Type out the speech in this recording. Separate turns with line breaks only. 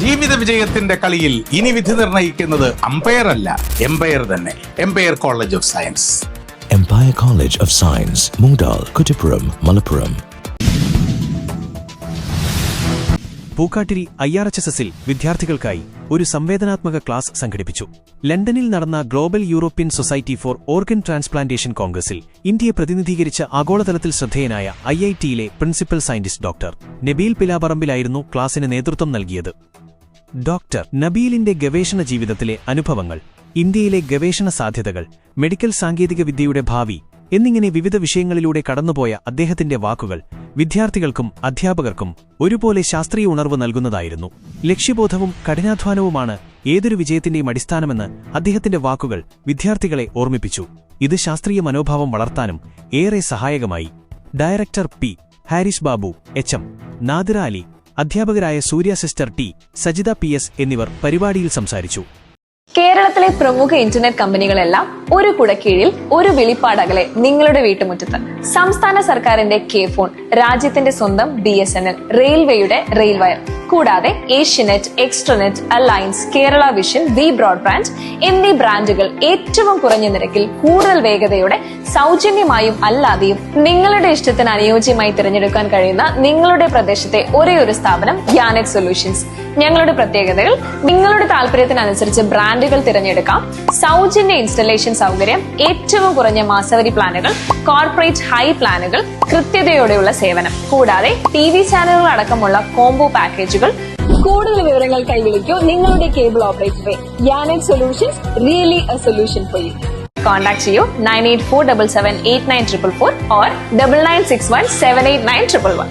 ജീവിത വിജയത്തിന്റെ കളിയിൽ ഇനി വിധി നിർണയിക്കുന്നത് അമ്പയർ അല്ല എംപയർ തന്നെ. Empire College of Science
Empire College of Science Moodal Kuttipuram, Malappuram
Pookkattiri I R H S എസിൽ വിദ്യാർത്ഥികൾക്കായി ഒരു സംവേദനാത്മക ക്ലാസ് സംഘടിപ്പിച്ചു. ലണ്ടനിൽ നടന്ന global European society for organ transplantation കോൺഗ്രസിൽ ഇന്ത്യയെ പ്രതിനിധീകരിച്ച ആഗോളതലത്തിൽ ശ്രദ്ധേയനായ ഐ ഐ ടിയിലെ പ്രിൻസിപ്പൽ സയന്റിസ്റ്റ് ഡോക്ടർ. നബീൽ പിലാപറമ്പിലായിരുന്നു ക്ലാസിന് നേതൃത്വം നൽകിയത്. ഡോക്ടർ നബീലിന്റെ ഗവേഷണ ജീവിതത്തിലെ അനുഭവങ്ങൾ ഇന്ത്യയിലെ ഗവേഷണ സാധ്യതകൾ മെഡിക്കൽ സാങ്കേതികവിദ്യയുടെ ഭാവി എന്നിങ്ങനെ വിവിധ വിഷയങ്ങളിലൂടെ കടന്നുപോയ അദ്ദേഹത്തിന്റെ വാക്കുകൾ വിദ്യാർത്ഥികൾക്കും അധ്യാപകർക്കും ഒരുപോലെ ശാസ്ത്രീയ ഉണർവ് നൽകുന്നതായിരുന്നു. ലക്ഷ്യബോധവും കഠിനാധ്വാനവുമാണ് ഏതൊരു വിജയത്തിന്റെയും അടിസ്ഥാനമെന്ന് അദ്ദേഹത്തിന്റെ വാക്കുകൾ വിദ്യാർത്ഥികളെ ഓർമ്മിപ്പിച്ചു. ഇത് ശാസ്ത്രീയ മനോഭാവം വളർത്താനും ഏറെ സഹായകമായി. Director P. Haris Babu H. M. Nadira Ali അധ്യാപകരായ Surya sister T Sajitha P S എന്നിവർ പരിപാടിയിൽ സംസാരിച്ചു.
കേരളത്തിലെ പ്രമുഖ ഇന്റർനെറ്റ് കമ്പനികളെല്ലാം ഒരു കുടക്കീഴിൽ ഒരു വെളിപ്പാടകലെ നിങ്ങളുടെ വീട്ടുമുറ്റത്ത്. സംസ്ഥാന സർക്കാരിന്റെ കെ ഫോൺ രാജ്യത്തിന്റെ സ്വന്തം ബി എസ് എൻ എൽ റെയിൽവേയുടെ റെയിൽവയർ കൂടാതെ Asianet extranet alliance Kerala vision V broadband എന്നീ ബ്രാൻഡുകൾ ഏറ്റവും കുറഞ്ഞ നിരക്കിൽ കൂടുതൽ വേഗതയോടെ സൗജന്യമായും അല്ലാതെയും നിങ്ങളുടെ ഇഷ്ടത്തിന് അനുയോജ്യമായി തിരഞ്ഞെടുക്കാൻ കഴിയുന്ന നിങ്ങളുടെ പ്രദേശത്തെ ഒരേ ഒരു സ്ഥാപനം ഗ്യാനക് സൊല്യൂഷൻസ് ഞങ്ങളുടെ പ്രത്യേകതകൾ നിങ്ങളുടെ താല്പര്യത്തിനനുസരിച്ച് ബ്രാൻഡുകൾ തിരഞ്ഞെടുക്കാം സൗജന്യ ഇൻസ്റ്റലേഷൻ സൗകര്യം ഏറ്റവും കുറഞ്ഞ മാസവരി പ്ലാനുകൾ കോർപ്പറേറ്റ് ഹൈ പ്ലാനുകൾ കൃത്യതയോടെയുള്ള സേവനം. കൂടാതെ ടി വി ചാനലുകൾ അടക്കമുള്ള കോംബോ പാക്കേജുകൾ കൂടുതൽ വിവരങ്ങൾ കൈവിളിക്കൂ നിങ്ങളുടെ cable operator Yanet solutions really a solution for you contact ചെയ്യൂ nine eight four double seven eight nine triple four or double nine six one seven eight nine triple one